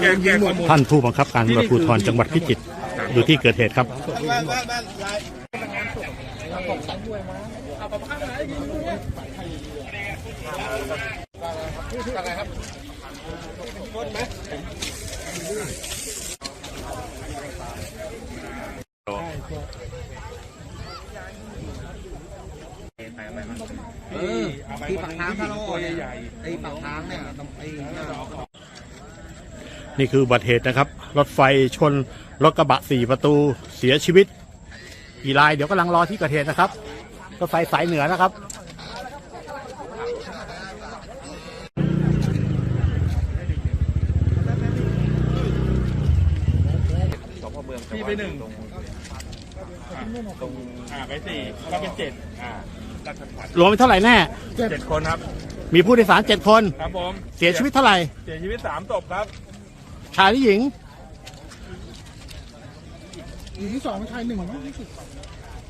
แกแกคนท่านผู้บังคับการตำรวจภูธรจังหวัดพิจิตรอยู่ที่เกิดเหตุครับเออที่ปากทางทะเลาะเนี่ยไอ้ปากทางเนี่ยต้องไอ้ห น้านี่คืออุบัติเหตุนะครับ รถไฟชนรถกระบะสี่ประตูเสียชีวิตกี่รายเดี๋ยวกำลังรอที่เกิดเหตุนะครับรถไฟสายเหนือนะครับพี่ไปหนึ่งตรงอ่าไปสี่แล้วเป็นเจ็ดอ่าราชพัฒน์รวมเป็นเท่าไหร่แน่เจ็ดคนครับ มีผู้โดยสารเจ็ดคน ครับผม เสียชีวิตเท่าไหร่ เสียชีวิตสามศพครับ ชายหรือหญิง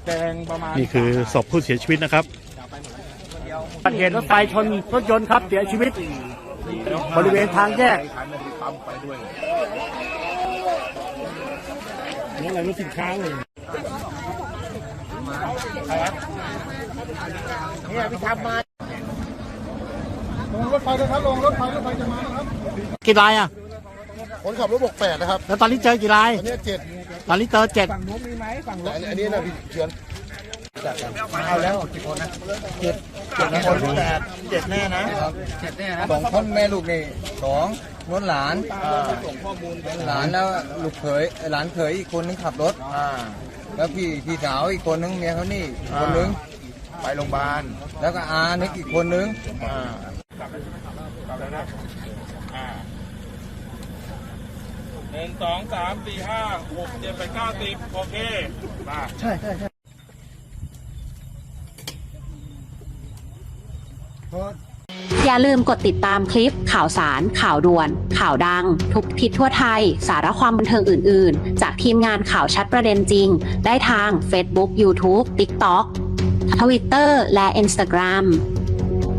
แดงประมาณนี่คือศพผู้เสียชีวิตนะครับอุบัติเหตุรถไฟชนรถยนต์ครับเสียชีวิต บริเวณทางแยกนี่อะไรรถสินค้าเลยเนี่ยพี่ทำมารถไฟนะครับลงรถไฟรถไฟจะมานะครับกี่รายอะ คนขับรถบกแปดนะครับแล้วตอนนี้เจอกี่ราย อันนี้เจ็ดตอนนี้เจอเจ็ดแต่อันนี้อันนี้นะพี่เชือนเอาแล้วกี่คนนะเจ็ดเจ็ดคนแปดเจ็ดแน่นะเจ็ดเนี่ยนะสองคนแม่ลูกนี่สองนวลหลานหลานแล้วลูกเขยหลานเขยอีกคนนึงขับรถ อ่า แล้วพี่พี่สาวอีกคนนึงเมียเขานี่อีกคนนึง ไปโรงพยาบาลแล้วก็อานึกอีกคนนึง อ่า กลับแล้วนะอ่า หนึ่งสองสามสี่ห้าหกเจ็ดแปดเก้าสิบโอเคมาใช่ใช่ใช่อย่าลืมกดติดตามคลิปข่าวสาร ข่าวด่วน ข่าวดัง ทุกทิศทั่วไทย สาระความบันเทิงอื่น ๆ จากทีมงานข่าวชัดประเด็นจริง ได้ทาง Facebook YouTube TikTok Twitter และ Instagram